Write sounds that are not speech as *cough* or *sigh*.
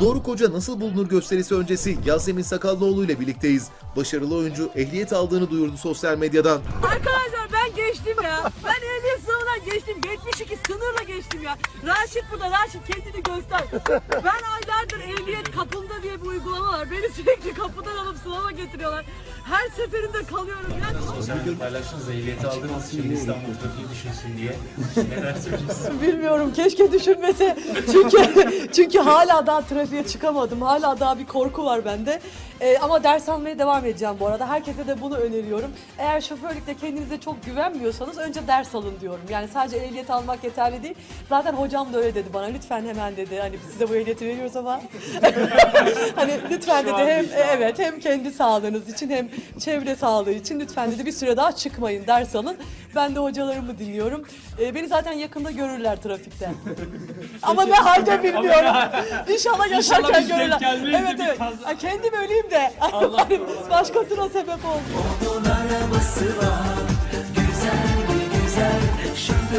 Doruk Hoca nasıl bulunur gösterisi öncesi Yasemin Sakallıoğlu ile birlikteyiz. Başarılı oyuncu ehliyet aldığını duyurdu sosyal medyadan. Arkadaşlar ben geçtim ya. Ben ehliyet sınavından geçtim. 72 sınırla geçtim ya. Raşit burada. Raşit kendini göster. Ben aylardır ehliyet kapında diye bir uygulama var. Beni sürekli kapıdan alıp sınava getiriyorlar. Her seferinde kalıyorum ya. Sosyal medyada paylaştınız ehliyeti aldınız şimdi İstanbul trafiği düşünsün diye. Neler söyleyeceksiniz? Bilmiyorum keşke düşünmese. Çünkü çünkü hala daha trafiğe çıkamadım. Hala daha bir korku var bende. Ee, ama ders almaya devam edeceğim bu arada. Herkese de bunu öneriyorum. Eğer şoförlükte kendinize çok güvenmiyorsanız önce ders alın diyorum. Yani sadece ehliyet almak yeterli değil. Zaten hocam da öyle dedi bana. Lütfen hemen dedi. Hani size bu ehliyeti veriyoruz ama *laughs* hani lütfen dedi hem evet hem kendi sağlığınız için hem çevre sağlığı için lütfen dedi bir süre daha çıkmayın ders alın. Ben de hocalarımı dinliyorum. Ee, beni zaten yakında görürler trafikte. *laughs* Ama ne halde bilmiyorum. İnşallah yaşarken biz denk görürler. gelmeyiz de Evet bir evet. kaza. Ha, kendim öleyim de. *laughs* Başkasına sebep olmayayım. Onun arabası var